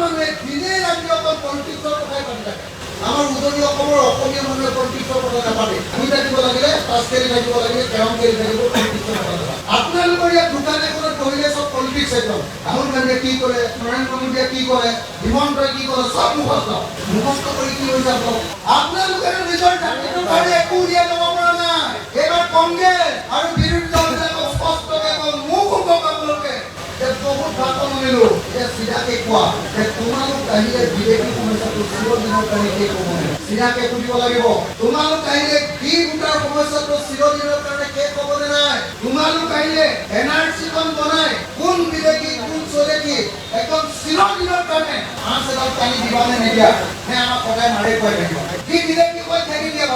মানুহে দিনে ৰাতি অকল পলিটিক্সৰ কথাই আমাৰ উজনি অসমৰ অসমীয়া মানুহে পলিটিক্সৰ কথা নাপাবে আমি থাকিব লাগে পাঁচ কেৰি থাকিব লাগে তেওঁ কেৰি থাকিব পলিটিক্সৰ কথা দোকান এখনত বহিলে চব পলিটিক্স একদম। ৰাহুল গান্ধীয়ে কি কৰে নৰেন্দ্ৰ মোদীয়ে কি কৰে হিমন্তই কি কৰে চব মুখস্থ। মুখস্থ কৰি কি হৈ যাব আপোনালোকে নিজৰ জাতিটোৰ কাৰণে একো উলিয়াই ল'ব পৰা নাই। এইবাৰ কংগ্ৰেছ আৰু বিৰোধী দলবিলাকক স্পষ্টকৈ মোক হ'ব আপোনালোকে। যে বহুত ভাষণ শুনিলোঁ। যে চিধাকে কোৱা। তোমালোক আহিলে বিজেপি সমস্যাটো চিৰদিনৰ কাৰণে শেষ হ'ব নে চিধাকে সুধিব লাগিব তোমালো আহিলে কি গোটাৰ সমস্যাটো চিৰদিনৰ কাৰণে কে কব নাই? তোমালোক কাহিলে এনআরসি চিখন বনাই, কোন বিদেশি, কোন স্বদেশী, একদম চিৰদিনৰ কাৰণে মাছ এডাল টানি দিবানে নিদিয়া? নে আমাক সদায় কয় খুৱাই থাকিব? কি বিদেশি কৈ থাকি দিয়া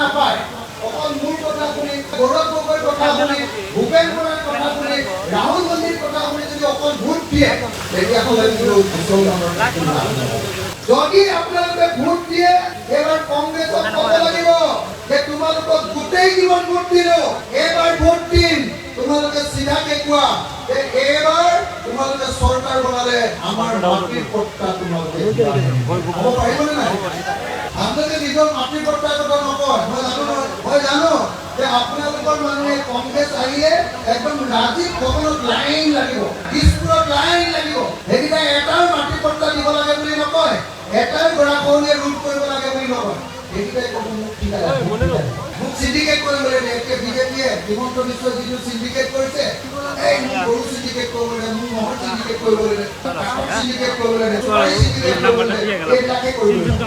নাপায় অকল মোৰ কথা শুনি গৌৰৱ গগৈৰ কথা শুনি ভূপেন বৰাৰ কথা শুনি ৰাহুল গান্ধীৰ কথা শুনি যদি অকল ভোট দিয়ে তেতিয়াহ'লে কিন্তু। যদি আপোনালোকে ভোট দিয়ে এইবাৰ কংগ্ৰেছক ক'ব লাগিব যে তোমালোকক গোটেই জীৱন ভোট দিলো এইবাৰ ভোট দিম তোমালোকে চিধাকে কোৱা যে এইবাৰ তোমালোকে চৰকাৰ বনালে আমাৰ মাটিৰ পট্টা তোমালোকে হ'ব পাৰিবনে নাই আপোনালোকে নিজৰ মাটিৰ পট্টাৰ আপোনালোকৰ মানুহে কংগ্ৰেছ আহিলে একদম ৰাজীৱ ভৱনত লাইন লাগিব দিছপুৰত লাইন লাগিব সেইকেইটা এটাও মাটি পট্টা দিব লাগে বুলি নকয় এটাই গৰাখহনীয়া ৰোধ কৰিব লাগে বুলি নকয় সেইকেইটাই ক'ব মোক ঠিক আছে মোক চিণ্ডিকেট কৰিবলৈ দিয়ে বিজেপিয়ে হিমন্ত বিশ্ব যিটো চিণ্ডিকেট কৰিছে এই মোক গৰু চিণ্ডিকেট কৰিবলৈ মোক মহৰ চিণ্ডিকেট কৰিবলৈ কৰিবলৈ এইবিলাকে কৰিবলৈ